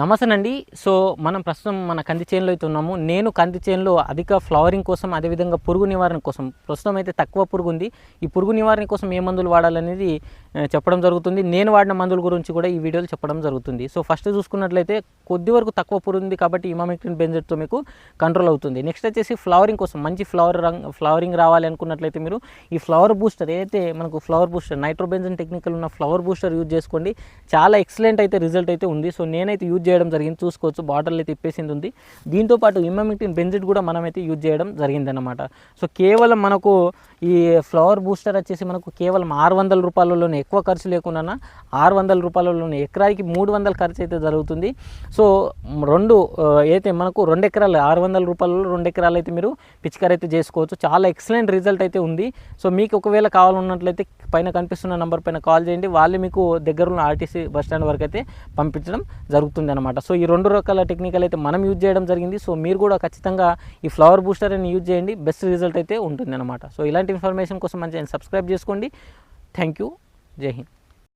నమస్తేనండి. So మనం ప్రస్తుతం మన కంది చేనులో అయితే ఉన్నాము. నేను కంది చేనులో అధిక ఫ్లవరింగ్ కోసం అదేవిధంగా పురుగు నివారణ కోసం ప్రస్తుతం అయితే తక్కువ పురుగు ఉంది. ఈ పురుగు నివారణ కోసం ఏ మందులు వాడాలనేది చెప్పడం జరుగుతుంది. నేను వాడిన మందుల గురించి కూడా ఈ వీడియోలో చెప్పడం జరుగుతుంది. సో ఫస్ట్ చూసుకున్నట్లయితే కొద్ది వరకు తక్కువ పురుగు ఉంది కాబట్టి ఇమామిక్టిన్ బెంజెట్తో మీకు కంట్రోల్ అవుతుంది. నెక్స్ట్ వచ్చేసి ఫ్లవరింగ్ కోసం మంచి ఫ్లవర్ రంగ్ ఫ్లవరింగ్ రావాలి అనుకున్నట్లయితే మీరు ఈ ఫ్లవర్ బూస్టర్ ఏదైతే మనకు ఫ్లవర్ బూస్టర్ నైట్రోబెంజన్ టెక్నికల్ ఉన్న ఫ్లవర్ బూస్టర్ యూజ్ చేసుకోండి. చాలా ఎక్సలెంట్ అయితే రిజల్ట్ అయితే ఉంది. సో నేనైతే యూజ్ యూజ్ చేయడం జరిగింది. చూసుకోవచ్చు. బాటిల్ అయితే ఇప్పేసింది ఉంది. దీంతో పాటు బెంజిట్ కూడా మనమైతే యూజ్ చేయడం జరిగిందన్నమాట. సో కేవలం మనకు ఈ ఫ్లవర్ బూస్టర్ వచ్చేసి మనకు కేవలం ఆరు వందల రూపాయలలోనే ఎక్కువ ఖర్చు లేకుండా ఆరు వందల రూపాయలలోనే ఎకరానికి మూడు వందల ఖర్చు అయితే జరుగుతుంది. సో రెండు అయితే మనకు రెండు ఎకరాలు ఆరు వందల రూపాయలలో రెండు ఎకరాలు అయితే మీరు పిచికారి అయితే చేసుకోవచ్చు. చాలా ఎక్సలెంట్ రిజల్ట్ అయితే ఉంది. సో మీకు ఒకవేళ కావాలన్నట్లయితే పైన కనిపిస్తున్న నంబర్ పైన కాల్ చేయండి. వాళ్ళు మీకు దగ్గరున్న ఆర్టీసీ బస్ స్టాండ్ వరకు అయితే పంపించడం జరుగుతుంది అనమాట సో ఈ రెండు రకాల టెక్నికల్ అయితే మనం యూజ్ చేయడం జరిగింది. సో మీరు కూడా ఖచ్చితంగా ఈ ఫ్లవర్ బూస్టర్ అని యూజ్ చేయండి. బెస్ట్ రిజల్ట్ అయితే ఉంటుంది అనమాట సో ఇలాంటి ఇన్ఫర్మేషన్ కోసం మంచి సబ్స్క్రైబ్ చేసుకోండి. Thank you. జై హింద్.